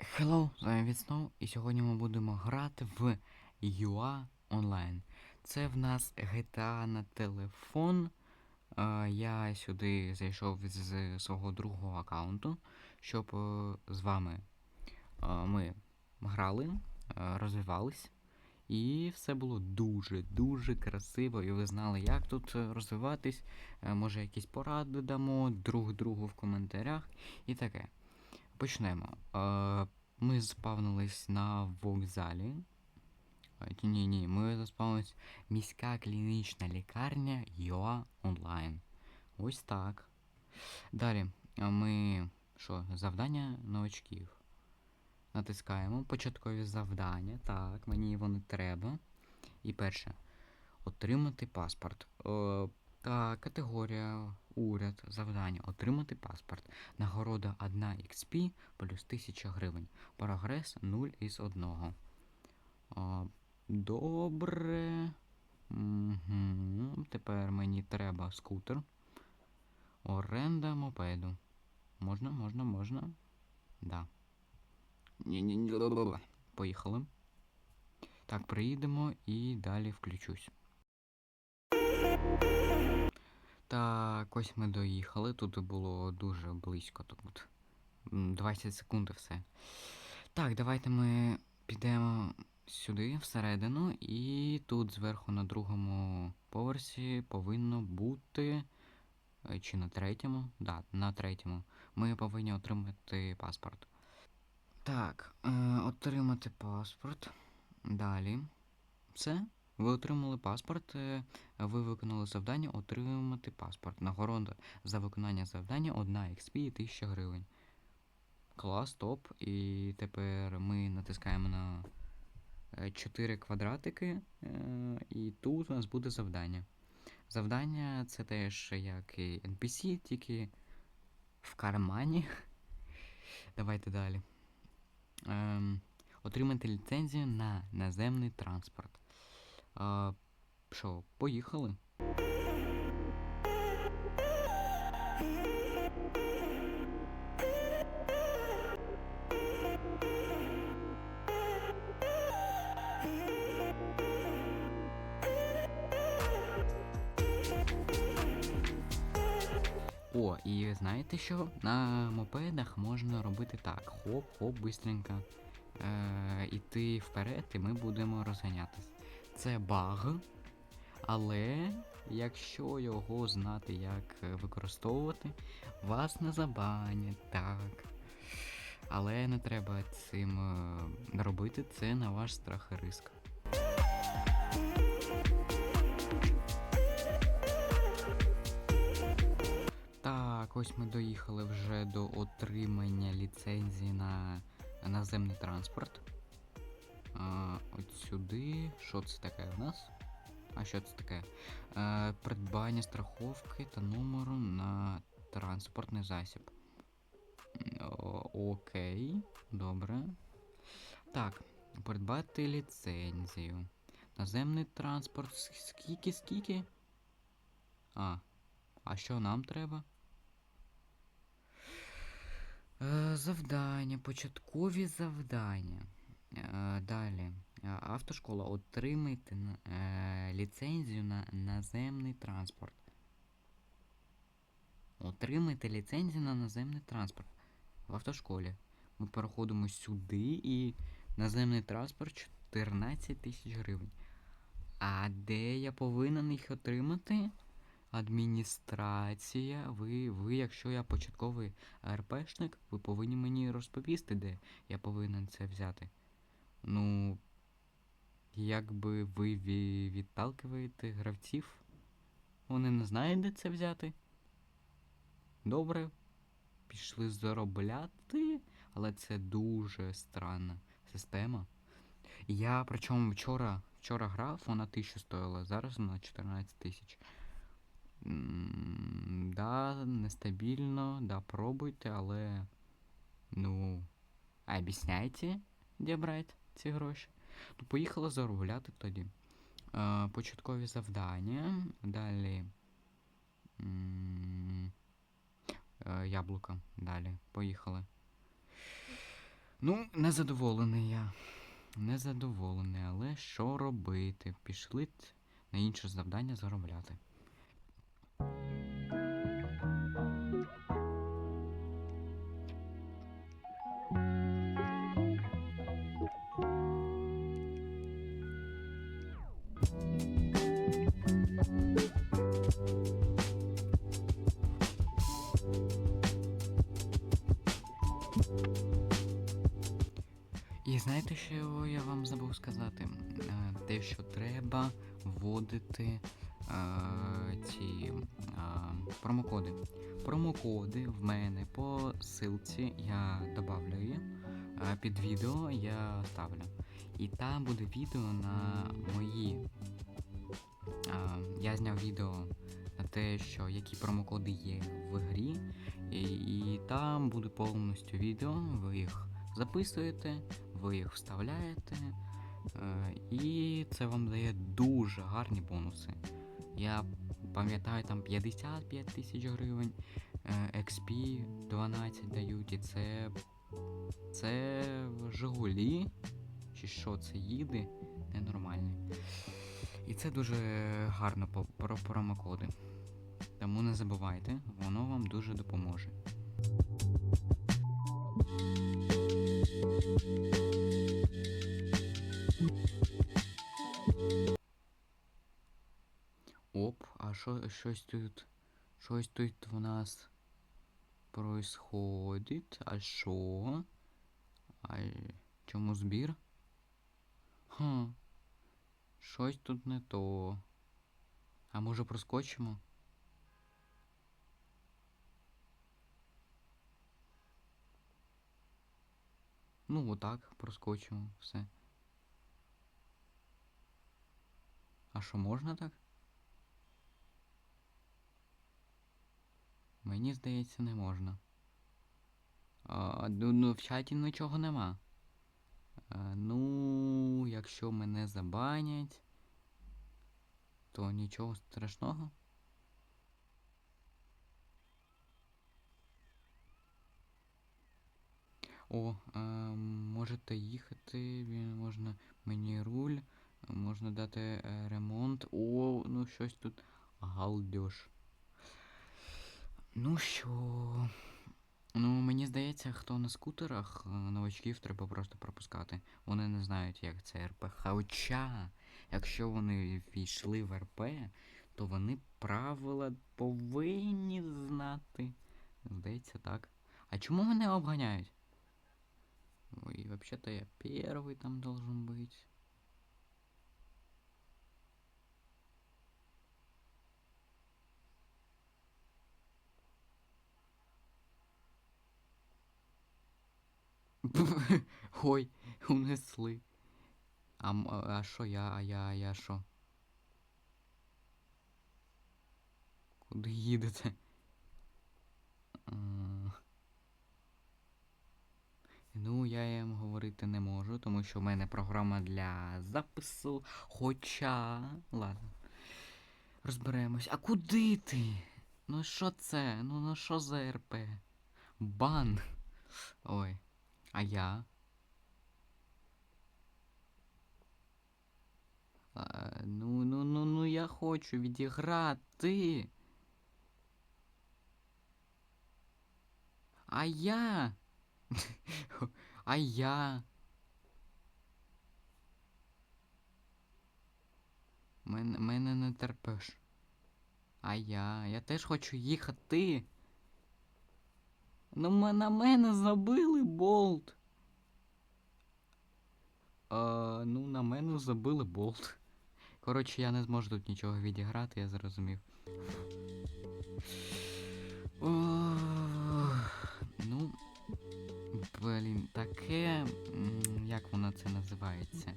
Hello, з вами Віцнов, і сьогодні ми будемо грати в UA Online. Це в нас GTA на телефон. Е, Я сюди зайшов з свого другого аккаунту, щоб е, з вами е, ми грали, розвивались. І все було дуже-дуже красиво, і ви знали, як тут розвиватись. Може, якісь поради дамо друг другу в коментарях і таке. Почнемо. Е, ми заспавнились на вокзалі. Е, Ні, ні, ми заспавнились міська клінічна лікарня ЮА онлайн. Ось так. Далі е, ми що, завдання новачків. Натискаємо початкові завдання. Так, мені вони треба. І перше. Отримати паспорт. Та категорія, уряд, завдання. Отримати паспорт. Нагорода 1 XP плюс 1000 гривень. Прогрес 0 із 1. А, добре. Угу. Тепер мені треба скутер. Оренда мопеду. Можна, можна, можна. Да. Ні-ні-ні. Поїхали. Так, приїдемо і далі включусь. Так, ось ми доїхали. Тут було дуже близько. Тут 20 секунд і все. Так, давайте ми підемо сюди, всередину, і тут зверху на другому поверсі повинно бути. е, Чи на третьому? Да, на третьому. Ми повинні отримати паспорт. Так, е, отримати паспорт. Далі. Все. Ви отримали паспорт. е, ви виконали завдання отримати паспорт. Нагорода за виконання завдання 1 XP і 1000 гривень. Клас, топ. І тепер ми натискаємо на 4 квадратики, е, і тут у нас буде завдання. Завдання це теж як і NPC, тільки в кармані. Давайте далі. Ем, отримати ліцензію на наземний транспорт. А, що, поїхали? О, і знаєте що? На мопедах можна робити так: хоп-хоп, бистренько. Е, іти вперед, і ми будемо розганятись. Це баг, але якщо його знати, як е, використовувати, вас не забанять, так. Але не треба цим е, робити, це на ваш страх і риск. Так, ось ми доїхали вже до отримання ліцензії на наземний транспорт. А, от сюди. Що це таке в нас? А що це таке? Е, придбання страховки та номеру на транспортний засіб. Окей, добре. Так, придбати ліцензію. Наземний транспорт. Скільки, скільки? А, а що нам треба? Е, завдання, початкові завдання. Е, далі. Е, Автошкола. Отримайте е, ліцензію на наземний транспорт. Отримайте ліцензію на наземний транспорт. В автошколі. Ми переходимо сюди і наземний транспорт 14 тисяч гривень. А де я повинен їх отримати? Адміністрація. Ви, ви, якщо я початковий РПшник, ви повинні мені розповісти, де я повинен це взяти. Ну, якби ви ві- відталкиваєте гравців, вони не знають, де це взяти. Добре, пішли заробляти, але це дуже странна система. Я причому вчора, вчора грав, вона 1000 стоїла, зараз вона 14 тисяч. Да, нестабільно, да, пробуйте, але. Ну. Об'ясняйте, де брати ці гроші. Ну, поїхали заробляти тоді. Е, початкові завдання. Далі. е, яблука. Далі. Поїхали. Ну, незадоволений я. Незадоволений, але що робити? Пішли на інше завдання заробляти. Знаєте, що я вам забув сказати? Е, Те, що треба вводити е, ці е, промокоди. Промокоди в мене по ссылці, я е, Під відео я ставлю. І там буде відео на мої. Я зняв відео на те, що які промокоди є в грі. І, і там буде повністю відео, ви їх записуєте, ви їх вставляєте, е, і це вам дає дуже гарні бонуси. Я пам'ятаю, там 55 тисяч гривень, е, XP 12 дають, і це. Це Жигулі, чи що це їде, ненормальний. І це дуже гарно про промокоди. Тому не забувайте, воно вам дуже допоможе. Оп, а що щось тут. Щось тут в нас происходить. А що? А чому збір? Хм. Щось тут не то. А може проскочимо? Ну, отак, проскочимо, все. А що можна так? Мені здається, не можна. А, ну, ну, в чаті нічого нема. А, ну, якщо мене забанять, то нічого страшного. О, е, можете їхати, він- можна мені руль, можна дати е, ремонт. О, ну щось тут галдеж. Ну що. Ну, мені здається, хто на скутерах, е, новачків треба просто пропускати. Вони не знають, як це РП. Хоча, якщо вони війшли в РП, то вони правила повинні знати. Здається, так. А чому мене обганяють? Ой, вообще-то я первый там должен быть. Ой, унесли. А, м- а що я, а я, а я що? Куди їдете? Ну, я їм говорити не можу, тому що в мене програма для запису. Хоча. Ладно. Розберемось. А куди ти? Ну що це? Ну ну що за РП? Бан. Ой. А я? А, ну, ну, ну, ну, я хочу відіграти. А я? А я? Мене, мене не терпиш. А я? Я теж хочу їхати. Ну, на мене забили болт. А, ну, на мене забили болт. Коротше, я не зможу тут нічого відіграти, я зрозумів. Ох, ну, блін, таке. Як воно це називається?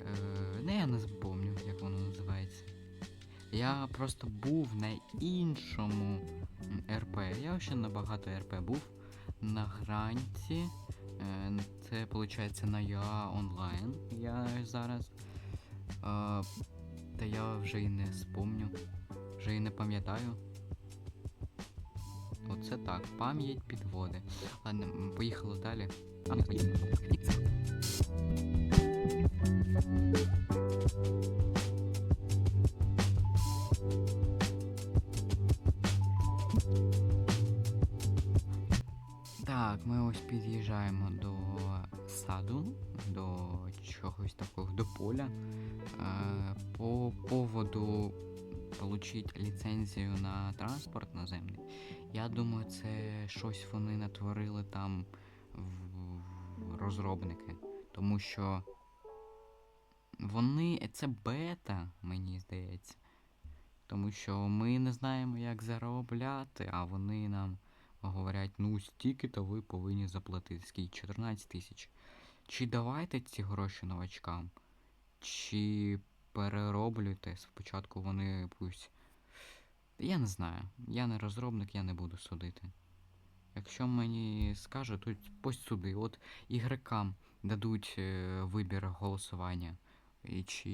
Е, не, я не запомню, як воно називається. Я просто був на іншому РП. Я ще на багато РП був. На гранці. Е, Це виходить на я онлайн. Я зараз. Е, Та я вже і не спомню. Вже і не пам'ятаю. Оце так, пам'ять підводи. Ладно, поїхали далі. Так, ми ось під'їжджаємо до саду, до чогось такого, до поля. Е, по поводу получить ліцензію на транспорт наземний. Я думаю, це щось вони натворили там в- розробники. Тому що вони. Це бета, мені здається. Тому що ми не знаємо, як заробляти, а вони нам говорять, ну стільки то ви повинні заплатити. Скільки? 14 тисяч. Чи давайте ці гроші новачкам, чи перероблюйте. Спочатку вони пусть. Я не знаю. Я не розробник, я не буду судити. Якщо мені скажуть, то пусть суди. От ігрокам дадуть е, вибір голосування, і чи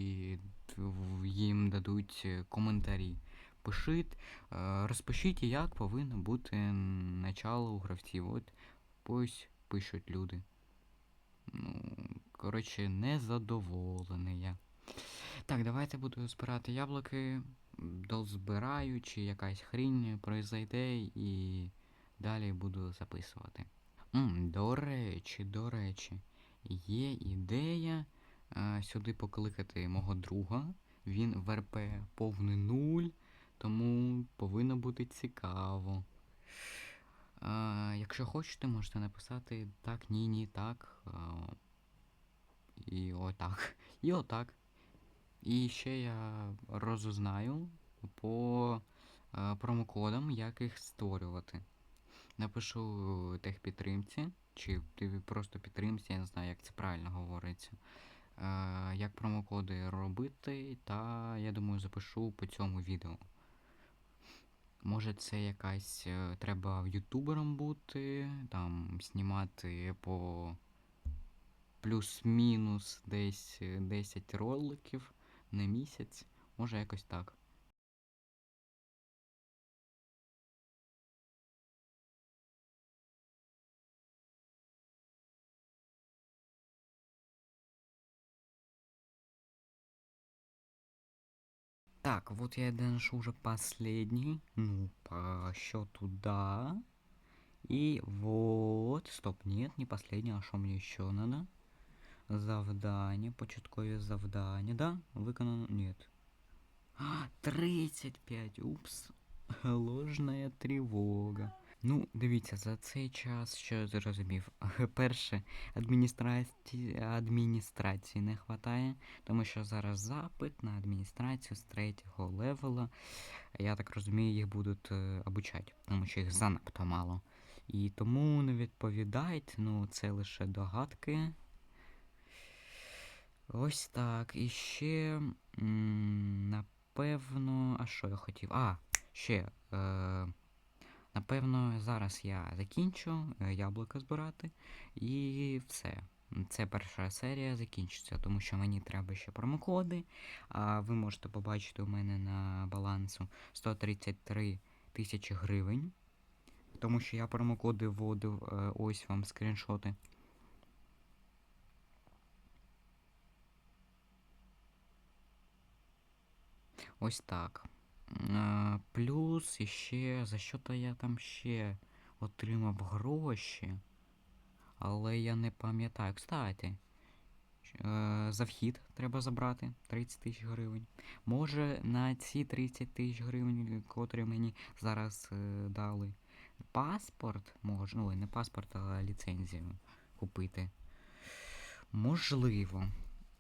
їм дадуть е, коментарі. Пишіть, е, розпишіть, як повинно бути начало у гравців. От пусть пишуть люди. Ну, коротше, незадоволений я. Так, давайте буду збирати яблуки. Дозбираю, чи якась хрінь произойде, і далі буду записувати. М, до речі, до речі, є ідея е, сюди покликати мого друга. Він в РП повний нуль, тому повинно бути цікаво. Е, якщо хочете, можете написати так, ні, ні, так. Е, і отак. І отак. І ще я розузнаю по е, промокодам, як їх створювати. Напишу техпідтримці, чи просто підтримці, я не знаю, як це правильно говориться. Е, як промокоди робити, та я думаю, запишу по цьому відео. Може, це якась. е, треба ютубером бути, там знімати по плюс-мінус десь е, 10 роликів на місяць. Може якось так. Так, вот я доношу уже последний. Ну, по счету да. И вот. Стоп, нет, не последний, а что мне еще надо? Завдання, початкові завдання. Да? Виконано. А, 35. Упс. Ложная тривога. Ну, дивіться, за цей час, що я зрозумів. Перше, адміністрації, адміністрації не вистачає, тому що зараз запит на адміністрацію з третього левела. Я так розумію, їх будуть е, обучати, тому що їх занадто мало. І тому не відповідають, ну це лише догадки. Ось так. І ще, напевно, а що я хотів? А, ще. Е, напевно, зараз я закінчу е, яблука збирати. І все. Це перша серія закінчиться, тому що мені треба ще промокоди. А ви можете побачити у мене на балансу 133 тисячі гривень. Тому що я промокоди вводив, е, ось вам скріншоти. Ось так. Плюс іще за що то я там ще отримав гроші. Але я не пам'ятаю. Кстати, е, за вхід треба забрати 30 тисяч гривень. Може на ці 30 тисяч гривень, котрі мені зараз е, дали паспорт, може, ну не паспорт, а ліцензію купити. Можливо.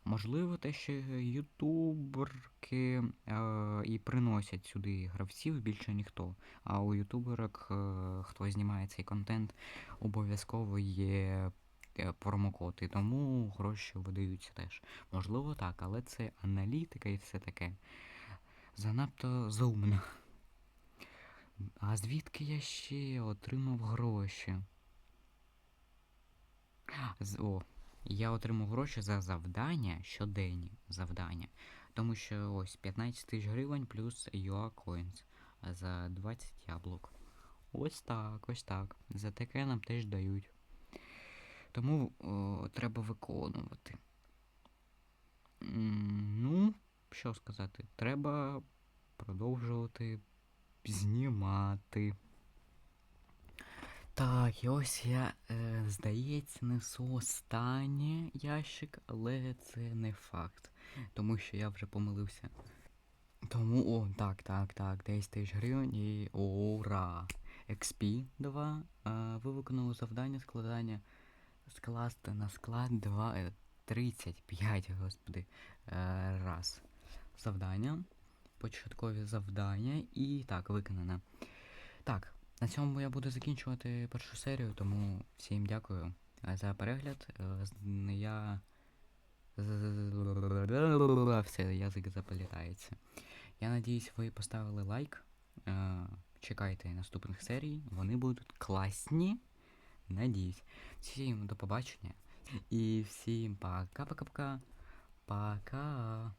Можливо, те, що ютуберки е, і приносять сюди гравців більше ніхто. А у ютуберок, е, хто знімає цей контент, обов'язково є е, промокод, тому гроші видаються теж. Можливо, так, але це аналітика і все таке. Занадто заумно. А звідки я ще отримав гроші? З, о, я отримав гроші за завдання щоденні завдання. Тому що ось 15 тисяч гривень плюс UA Coins за 20 яблук. Ось так, ось так. За таке нам теж дають. Тому о, треба виконувати. Ну, що сказати, треба продовжувати знімати. Так, і ось я, е, здається, несу останній ящик, але це не факт. Тому що я вже помилився. Тому, о, так, так, так, 10 тисяч гривень і ура! XP 2. Е, ви виконали завдання складання скласти на склад 2, е, 35, господи, е, раз. Завдання. Початкові завдання. І так, виконано. Так, на цьому я буду закінчувати першу серію, тому всім дякую е, за перегляд. Е, Я. Все, язик заплітається. Я надіюсь, ви поставили лайк. Е, Чекайте наступних серій. Вони будуть класні. Надіюсь. Всім до побачення. І всім пока-пока-пока. Пока.